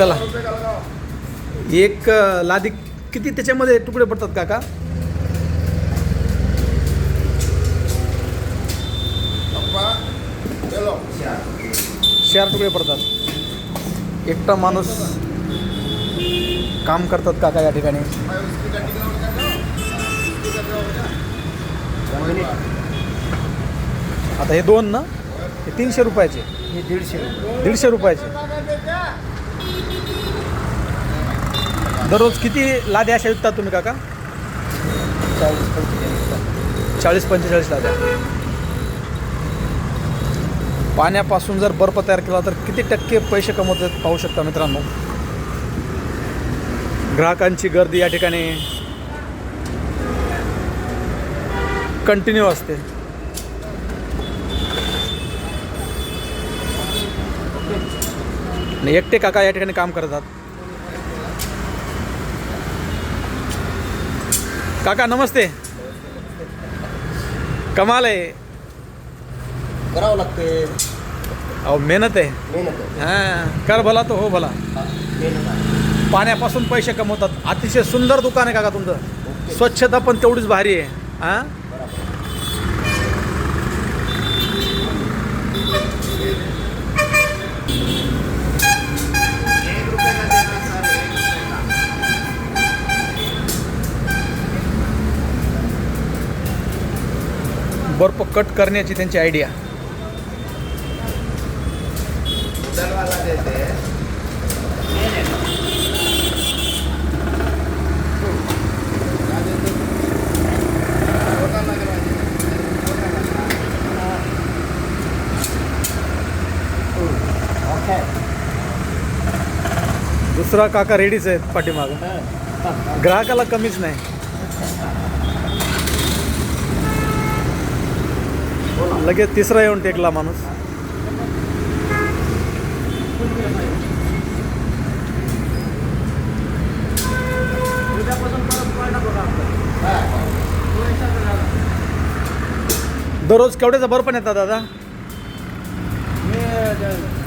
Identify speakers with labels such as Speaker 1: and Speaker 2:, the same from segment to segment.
Speaker 1: चला. एक लादी किती त्याच्यामध्ये तुकडे पडतात काका? चार तुकडे पडतात. एकटा माणूस काम करतात काका या ठिकाणी. आता हे दोन ना? हे तीनशे रुपयाचे.
Speaker 2: हे दीडशे
Speaker 1: दीडशे रुपयाचे. दररोज किती लाद्या अशा विकतात तुम्ही काका?
Speaker 2: चाळीस पंचेचाळीस
Speaker 1: चाळीस पंचेचाळीस लाद्या. पाण्यापासून जर बर्फ तयार केला तर किती टक्के पैसे कमवतात पाहू शकता मित्रांनो. ग्राहकांची गर्दी या ठिकाणी कंटिन्यू असते. आणि एकटे काका या ठिकाणी काम करतात. काका नमस्ते. कमाल आहे.
Speaker 2: करावं लागते.
Speaker 1: अहो मेहनत आहे.
Speaker 2: मेहनत आहे.
Speaker 1: हां कर भला तो हो भला.
Speaker 2: हा, मेहनत आहे.
Speaker 1: पाण्यापासून पैसे कमवतात. अतिशय सुंदर दुकान आहे काका तुमचं. स्वच्छता पण तेवढीच भारी आहे. हां? बर्फ कट करण्याची त्यांची आयडिया दुसरा काका रेडीच आहेत पाठीमागं. ग्राहकाला कमीच नाही. लगेच तिसरा येऊन टेकला माणूस. दररोज केवढ्याचा बर्फ पण येतात दादा?
Speaker 2: मी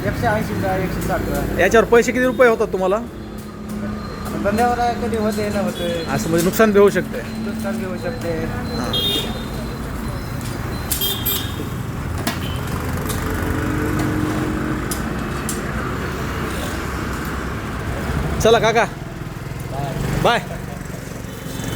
Speaker 2: एकशे ऐंशी एकशे साठ
Speaker 1: याच्यावर पैसे किती रुपये होतात तुम्हाला?
Speaker 2: धंद्यावर कधी होते न होते.
Speaker 1: असं म्हणजे नुकसान बी होऊ शकते.
Speaker 2: नुकसान घेऊ शकते.
Speaker 1: चला काका. बाय